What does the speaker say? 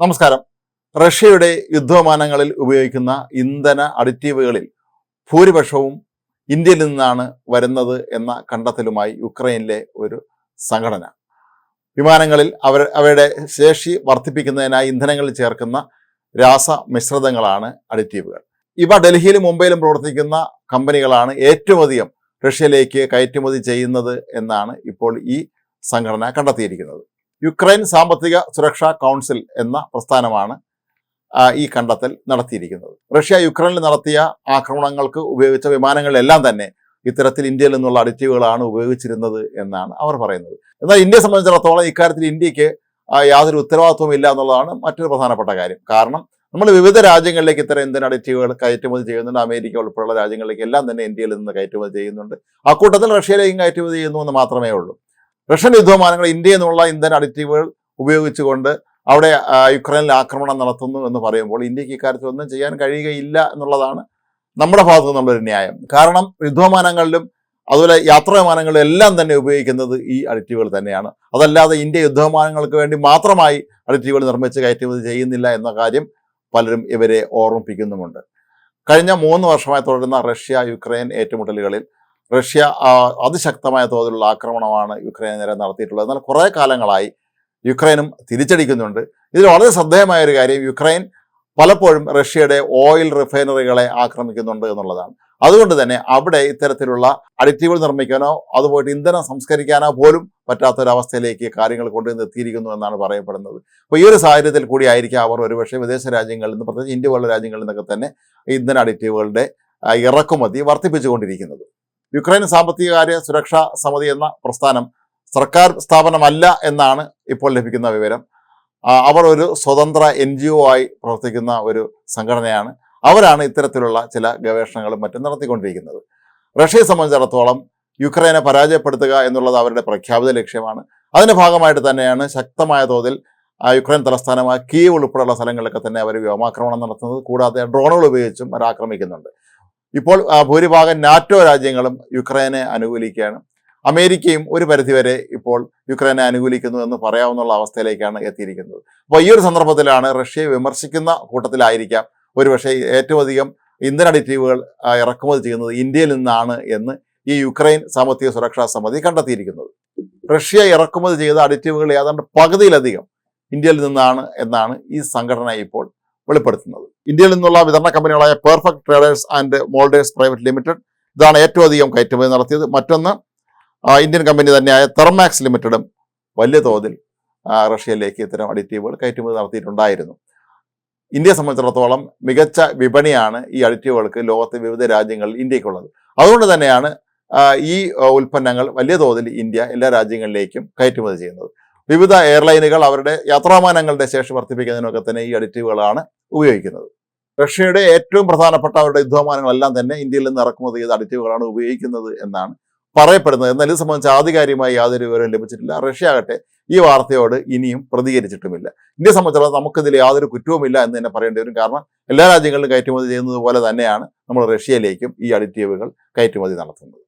നമസ്കാരം. റഷ്യയുടെ യുദ്ധവിമാനങ്ങളിൽ ഉപയോഗിക്കുന്ന ഇന്ധന അഡിറ്റീവുകളിൽ ഭൂരിപക്ഷവും ഇന്ത്യയിൽ നിന്നാണ് വരുന്നത് എന്ന കണ്ടെത്തലുമായി യുക്രൈനിലെ ഒരു സംഘടന. വിമാനങ്ങളിൽ അവർ അവയുടെ ശേഷി വർദ്ധിപ്പിക്കുന്നതിനായി ഇന്ധനങ്ങളിൽ ചേർക്കുന്ന രാസ മിശ്രിതങ്ങളാണ് അഡിറ്റീവുകൾ. ഇവ ഡൽഹിയിലും മുംബൈയിലും പ്രവർത്തിക്കുന്ന കമ്പനികളാണ് ഏറ്റവും അധികം റഷ്യയിലേക്ക് കയറ്റുമതി ചെയ്യുന്നത് എന്നാണ് ഇപ്പോൾ ഈ സംഘടന കണ്ടെത്തിയിരിക്കുന്നത്. യുക്രൈൻ സാമ്പത്തിക സുരക്ഷാ കൗൺസിൽ എന്ന പ്രസ്ഥാനമാണ് ഈ കണ്ടെത്തൽ നടത്തിയിരിക്കുന്നത്. റഷ്യ യുക്രൈനിൽ നടത്തിയ ആക്രമണങ്ങൾക്ക് ഉപയോഗിച്ച വിമാനങ്ങളിലെല്ലാം തന്നെ ഇത്തരത്തിൽ ഇന്ത്യയിൽ നിന്നുള്ള അഡിറ്റീവുകളാണ് ഉപയോഗിച്ചിരുന്നത് എന്നാണ് അവർ പറയുന്നത്. എന്നാൽ ഇന്ത്യയെ സംബന്ധിച്ചിടത്തോളം ഇക്കാര്യത്തിൽ ഇന്ത്യയ്ക്ക് യാതൊരു ഉത്തരവാദിത്വവും ഇല്ല എന്നുള്ളതാണ് മറ്റൊരു പ്രധാനപ്പെട്ട കാര്യം. കാരണം നമ്മൾ വിവിധ രാജ്യങ്ങളിലേക്ക് ഇത്തരം ഇന്ത്യൻ അഡിറ്റീവുകൾ കയറ്റുമതി ചെയ്യുന്നുണ്ട്. അമേരിക്ക ഉൾപ്പെടെയുള്ള രാജ്യങ്ങളിലേക്ക് എല്ലാം തന്നെ ഇന്ത്യയിൽ നിന്ന് കയറ്റുമതി ചെയ്യുന്നുണ്ട്. അക്കൂട്ടത്തിൽ റഷ്യയിലേക്കും കയറ്റുമതി ചെയ്യുന്നു എന്ന് മാത്രമേ ഉള്ളൂ. റഷ്യൻ യുദ്ധവിമാനങ്ങൾ ഇന്ത്യയിൽ നിന്നുള്ള ഇന്ധന അഡിറ്റീവുകൾ ഉപയോഗിച്ചുകൊണ്ട് അവിടെ യുക്രൈനിൽ ആക്രമണം നടത്തുന്നു എന്ന് പറയുമ്പോൾ ഇന്ത്യയ്ക്ക് ഇക്കാര്യത്തിൽ ഒന്നും ചെയ്യാൻ കഴിയുകയില്ല എന്നുള്ളതാണ് നമ്മുടെ ഭാഗത്തു നിന്നുള്ളൊരു ന്യായം. കാരണം യുദ്ധവിമാനങ്ങളിലും അതുപോലെ യാത്രാ വിമാനങ്ങളിലും എല്ലാം തന്നെ ഉപയോഗിക്കുന്നത് ഈ അഡിറ്റീവുകൾ തന്നെയാണ്. അതല്ലാതെ ഇന്ത്യ യുദ്ധവിമാനങ്ങൾക്ക് വേണ്ടി മാത്രമായി അഡിറ്റീവുകൾ നിർമ്മിച്ച് കയറ്റുമതി ചെയ്യുന്നില്ല എന്ന കാര്യം പലരും ഇവരെ ഓർമ്മിപ്പിക്കുന്നുമുണ്ട്. കഴിഞ്ഞ മൂന്ന് വർഷമായി തുടരുന്ന റഷ്യ യുക്രൈൻ ഏറ്റുമുട്ടലുകളിൽ റഷ്യ അതിശക്തമായ തോതിലുള്ള ആക്രമണമാണ് യുക്രൈൻ നേരെ നടത്തിയിട്ടുള്ളത്. എന്നാൽ കുറേ കാലങ്ങളായി യുക്രൈനും തിരിച്ചടിക്കുന്നുണ്ട്. ഇതിൽ വളരെ ശ്രദ്ധേയമായ ഒരു കാര്യം യുക്രൈൻ പലപ്പോഴും റഷ്യയുടെ ഓയിൽ റിഫൈനറികളെ ആക്രമിക്കുന്നുണ്ട് എന്നുള്ളതാണ്. അതുകൊണ്ട് തന്നെ അവിടെ ഇത്തരത്തിലുള്ള അഡിറ്റീവുകൾ നിർമ്മിക്കാനോ അതുപോയിട്ട് ഇന്ധനം സംസ്കരിക്കാനോ പോലും പറ്റാത്തൊരവസ്ഥയിലേക്ക് കാര്യങ്ങൾ കൊണ്ടുവന്ന് എത്തിയിരിക്കുന്നു എന്നാണ് പറയപ്പെടുന്നത്. അപ്പോൾ ഈ ഒരു സാഹചര്യത്തിൽ കൂടി ആയിരിക്കാം അവർ ഒരുപക്ഷെ വിദേശ രാജ്യങ്ങളിൽ നിന്ന് പ്രത്യേകിച്ച് ഇന്ത്യ പോലുള്ള രാജ്യങ്ങളിൽ നിന്നൊക്കെ തന്നെ ഇന്ധന അഡിറ്റീവുകളുടെ ഇറക്കുമതി വർദ്ധിപ്പിച്ചുകൊണ്ടിരിക്കുന്നത്. യുക്രൈൻ സാമ്പത്തിക കാര്യ സുരക്ഷാ സമിതി എന്ന പ്രസ്ഥാനം സർക്കാർ സ്ഥാപനമല്ല എന്നാണ് ഇപ്പോൾ ലഭിക്കുന്ന വിവരം. അവർ ഒരു സ്വതന്ത്ര എൻ ജി ഒ ആയി പ്രവർത്തിക്കുന്ന ഒരു സംഘടനയാണ്. അവരാണ് ഇത്തരത്തിലുള്ള ചില ഗവേഷണങ്ങളും മറ്റും നടത്തിക്കൊണ്ടിരിക്കുന്നത്. റഷ്യയെ സംബന്ധിച്ചിടത്തോളം യുക്രൈനെ പരാജയപ്പെടുത്തുക എന്നുള്ളത് അവരുടെ പ്രഖ്യാപിത ലക്ഷ്യമാണ്. അതിന്റെ ഭാഗമായിട്ട് തന്നെയാണ് ശക്തമായ തോതിൽ യുക്രൈൻ തലസ്ഥാനമായ കീവ് ഉൾപ്പെടെയുള്ള സ്ഥലങ്ങളിലൊക്കെ തന്നെ അവർ വ്യോമാക്രമണം നടത്തുന്നത്. കൂടാതെ ഡ്രോണുകൾ ഉപയോഗിച്ചും അവർ ആക്രമിക്കുന്നുണ്ട്. ഇപ്പോൾ ഭൂരിഭാഗം നാറ്റോ രാജ്യങ്ങളും യുക്രൈനെ അനുകൂലിക്കുകയാണ്. അമേരിക്കയും ഒരു പരിധിവരെ ഇപ്പോൾ യുക്രൈനെ അനുകൂലിക്കുന്നു എന്ന് പറയാവുന്ന അവസ്ഥയിലേക്കാണ് എത്തിയിരിക്കുന്നത്. അപ്പോൾ ഈ ഒരു സന്ദർഭത്തിലാണ് റഷ്യയെ വിമർശിക്കുന്ന കൂട്ടത്തിലായിരിക്കാം ഒരുപക്ഷെ ഏറ്റവും അധികം ഇന്ധന അഡിറ്റീവുകൾ ഇറക്കുമതി ചെയ്യുന്നത് ഇന്ത്യയിൽ നിന്നാണ് എന്ന് ഈ യുക്രൈൻ സാമ്പത്തിക സുരക്ഷാ സമിതി കണ്ടെത്തിയിരിക്കുന്നത്. റഷ്യ ഇറക്കുമതി ചെയ്ത അഡിറ്റീവുകൾ ഏതാണ്ട് പകുതിയിലധികം ഇന്ത്യയിൽ നിന്നാണ് എന്നാണ് ഈ സംഘടന ഇപ്പോൾ വെളിപ്പെടുത്തുന്നത്. ഇന്ത്യയിൽ നിന്നുള്ള വിതരണ കമ്പനികളായ perfect traders and moulders private limited ഇതാണ് ഏറ്റവും അധികം കയറ്റുമതി നടത്തിയത്. മറ്റൊന്ന് ഇന്ത്യൻ കമ്പനി തന്നെയായ തെർമാക്സ് ലിമിറ്റഡും വലിയ തോതിൽ റഷ്യയിലേക്ക് ഇത്തരം അഡിറ്റീവുകൾ കയറ്റുമതി നടത്തിയിട്ടുണ്ടായിരുന്നു. ഇന്ത്യയെ സംബന്ധിച്ചിടത്തോളം മികച്ച വിപണിയാണ് ഈ അഡിറ്റീവുകൾക്ക് ലോകത്തെ വിവിധ രാജ്യങ്ങളിൽ ഇന്ത്യക്കുള്ളത് അതുകൊണ്ട് തന്നെയാണ് ഈ ഉൽപ്പന്നങ്ങൾ വലിയ തോതിൽ ഇന്ത്യ എല്ലാ രാജ്യങ്ങളിലേക്കും കയറ്റുമതി ചെയ്യുന്നത്. വിവിധ എയർലൈനുകൾ അവരുടെ യാത്രാമാനങ്ങളുടെ ശേഷി വർദ്ധിപ്പിക്കുന്നതിനൊക്കെ തന്നെ ഈ അഡിറ്റീവുകളാണ് ഉപയോഗിക്കുന്നത്. റഷ്യയുടെ ഏറ്റവും പ്രധാനപ്പെട്ട അവരുടെ യുദ്ധവിമാനങ്ങളെല്ലാം തന്നെ ഇന്ത്യയിൽ നിന്ന് ഇറക്കുമതി ചെയ്ത അഡിറ്റീവുകളാണ് ഉപയോഗിക്കുന്നത് എന്നാണ് പറയപ്പെടുന്നത്. എന്നാൽ ഇത് സംബന്ധിച്ച് ആധികാരികമായി യാതൊരു വിവരവും ലഭിച്ചിട്ടില്ല. റഷ്യ ആകട്ടെ ഈ വാർത്തയോട് ഇനിയും പ്രതികരിച്ചിട്ടുമില്ല. ഇന്ത്യയെ സംബന്ധിച്ചിടത്തോളം നമുക്കിതിൽ യാതൊരു കുറ്റവുമില്ല എന്ന് തന്നെ പറയേണ്ടി വരും. കാരണം എല്ലാ രാജ്യങ്ങളിലും കയറ്റുമതി ചെയ്യുന്നത് പോലെ തന്നെയാണ് നമ്മൾ റഷ്യയിലേക്കും ഈ അഡിറ്റീവുകൾ കയറ്റുമതി നടത്തുന്നത്.